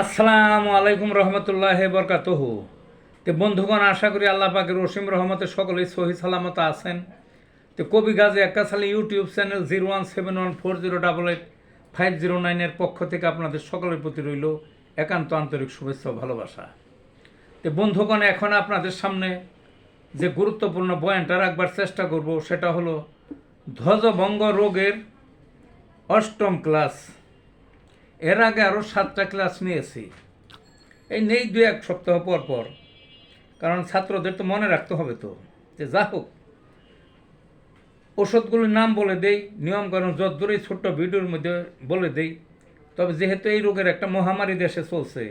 আসসালামু আলাইকুম রহমতুল্লাহ বরকাতহু। তো বন্ধুগণ, আশা করি আল্লাহ পাকের রসিম রহমতে সকলেই সহি সালামত আছেন। তো Kabi Gazi একাশালী YouTube channel zero one seven one four zero double eight five zero নাইনের পক্ষ থেকে আপনাদের সকলের প্রতি রইল একান্ত আন্তরিক শুভেচ্ছা ভালোবাসা। তো বন্ধুগণ, এখন আপনাদের সামনে যে গুরুত্বপূর্ণ বয়ানটা রাখবার চেষ্টা করব, সেটা হলো, ধ্বজভঙ্গ রোগের অষ্টম ক্লাস। এর আগে আরও সাতটা ক্লাস নিয়েছি। এই নেই দু এক সপ্তাহ পর পর। কারণ ছাত্রদের তো মনে রাখতে হবে তো, যে যা হোক। ওষুধগুলির নাম বলে দেই, নিয়মকানুন যতদূরই ছোট্ট ভিডিওর মধ্যে বলে দেই, তবে যেহেতু এই রোগের একটা মহামারী দেশে চলছে,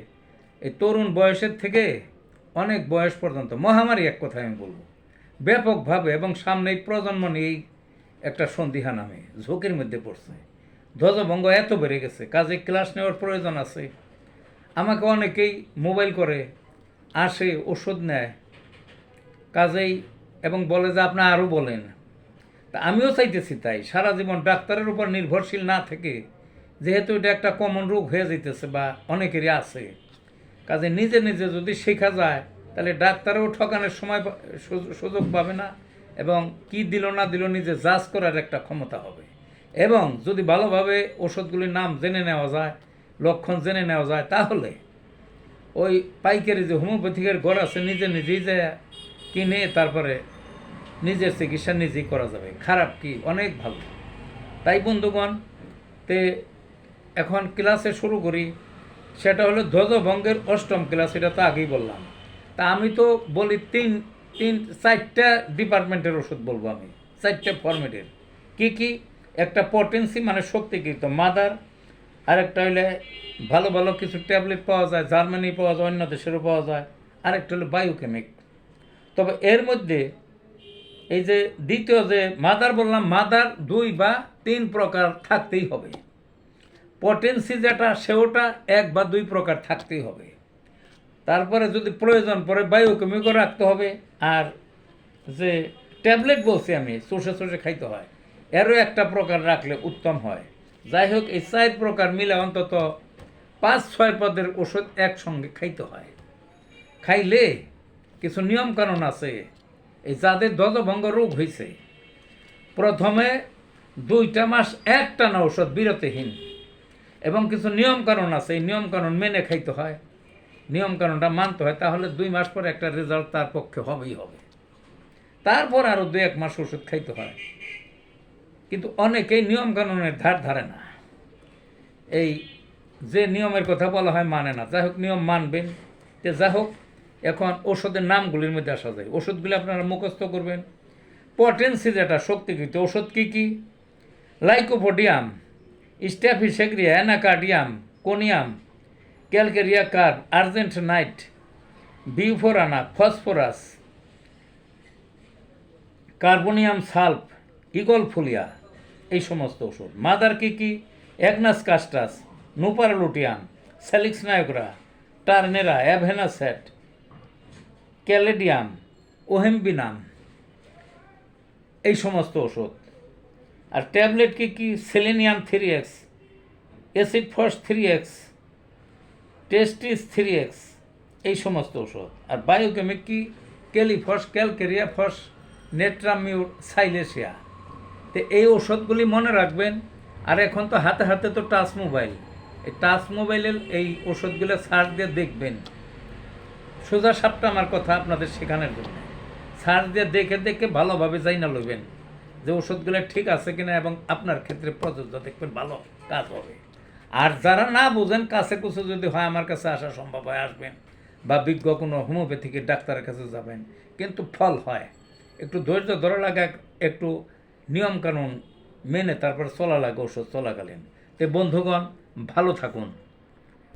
এই তরুণ বয়সের থেকে অনেক বয়স পর্যন্ত, মহামারী এক কথায় আমি বলব, ব্যাপকভাবে এবং সামনেই প্রজন্ম নিয়েই একটা সন্দিহান নামে ঝুঁকির মধ্যে পড়ছে। ধ্বজভঙ্গ এত বেড়ে গেছে, কাজে ক্লাস নেওয়ার প্রয়োজন আছে। আমাকে অনেকেই মোবাইল করে, আসে, ওষুধ নেয়। কাজেই এবং বলে যে, আপনি আরও বলেন। তা আমিও চাইতেছি তাই, সারা জীবন ডাক্তারের উপর নির্ভরশীল না থেকে, যেহেতু এটা একটা কমন রোগ হয়ে যেতেছে বা অনেকেরই আছে। কাজে নিজে নিজে যদি শেখা যায়, তাহলে ডাক্তারও ঠকানোর সময় সুযোগ- পাবে না এবং কি দিল না দিল নিজে জাজ করার একটা ক্ষমতা হবে। এবং যদি ভালোভাবে ওষুধগুলির নাম জেনে নেওয়া যায়, লক্ষণ জেনে নেওয়া যায়, তাহলে ওই পাইকারি যে হোমিওপ্যাথিকের ঘর আছে, নিজে নিজেই যে কিনে তারপরে নিজের চিকিৎসা নিজেই করা যাবে। খারাপ কি? অনেক ভালো। তাই বন্ধুগণ, তে এখন ক্লাসে শুরু করি। সেটা হলো ধ্বজভঙ্গের অষ্টম ক্লাস, এটা তো আগেই বললাম। তা আমি তো বলি তিন তিন, চারটা ডিপার্টমেন্টের ওষুধ বলব আমি, চারটা ফরম্যাটের। কি কি? একটা পটেন্সি মানে শক্তিকৃত মাদার আরেকটা হইলে ভালো ভালো কিছু ট্যাবলেট পাওয়া যায় জার্মানি পাওয়া যায়, অন্য দেশেরও পাওয়া যায়, আরেকটা হলো বায়োকেমিক তবে এর মধ্যে এই যে দ্বিতীয় যে মাদার বললাম মাদার দুই বা তিন প্রকার থাকতেই হবে। পটেন্সি যেটা, সেওটা এক বা দুই প্রকার থাকতেই হবে। তারপরে যদি প্রয়োজন পড়ে বায়োকেমিকও রাখতে হবে, আর যে ট্যাবলেট বলছি আমি চষে চষে খাইতে হয়। এরও একটা প্রকার রাখলে উত্তম হয়। যাই হোক এই চার প্রকার মিলে অন্তত পাঁচ, ছয় পদের ওষুধ একসঙ্গে খাইতে হয়। খাইলে কিছু নিয়মকানুন আছে। এই যাদের দদভঙ্গ রোগ হয়েছে প্রথমে দুইটা মাস একটানা ঔষধ বিরতিহীন। এবং কিছু নিয়মকানুন আছে, এই নিয়মকানুন মেনে খাইতে হয়। নিয়মকানুনটা মানতে হয়, তাহলে দুই মাস পরে একটা রেজাল্ট তার পক্ষে হবেই হবে। তারপর আরও দু এক মাস ওষুধ খাইতে হয়। কিন্তু অনেকেই নিয়মকানুনের ধার ধারে না। এই যে নিয়মের কথা বলা হয় মানে না। যাই হোক, নিয়ম মানবেন। যে যাই হোক, এখন ওষুধের নামগুলির মধ্যে আসা যায়। ওষুধগুলি আপনারা মুখস্থ করবেন। পটেন্সি যেটা, শক্তিকৃত ওষুধ কী কী? Lycopodium staphysagria anacardium, conium, calcarea carb argent nit bufo rana, phosphorus, carboneum sulph ইগলফুলিয়া এই সমস্ত ওষুধ। মাদার কি কি? Agnus castus nuphar luteum salix nigra turnera avena sativa caladium, yohimbinum. এই সমস্ত ওষুধ। আর ট্যাবলেট কি কি? Selenium three X, acid phos three X, testis three X, এই সমস্ত ওষুধ। আর বায়োকেমিক কি? ক্যালিফস, ক্যালকেরিয়া ফস, নেট্রামিউর সাইলেশিয়া তো এই ওষুধগুলি মনে রাখবেন, আর এখন তো হাতে হাতে তো টাচ মোবাইল। এই টাচ মোবাইলের এই ওষুধগুলো সার্চ দিয়ে দেখবেন। সোজা সাপটা আমার কথা আপনাদের শেখানোর জন্য। সার্চ দিয়ে দেখে দেখে ভালোভাবে যাই না লইবেন যে ওষুধগুলো ঠিক আছে কিনা এবং আপনার ক্ষেত্রে প্রযোজ্য দেখবেন ভালো কাজ হবে। আর যারা না বুঝেন, কাছে কুছে যদি হয় আমার কাছে আসা সম্ভব হয়, আসবেন বা বিজ্ঞ কোনো হোমিওপ্যাথিক ডাক্তারের কাছে যাবেন। কিন্তু ফল হয়। একটু ধৈর্য ধরা লাগে একটু নিয়মকানুন মেনে তারপর চলা লাগে ওষুধ চলাকালীন। তে বন্ধুগণ ভালো থাকুন।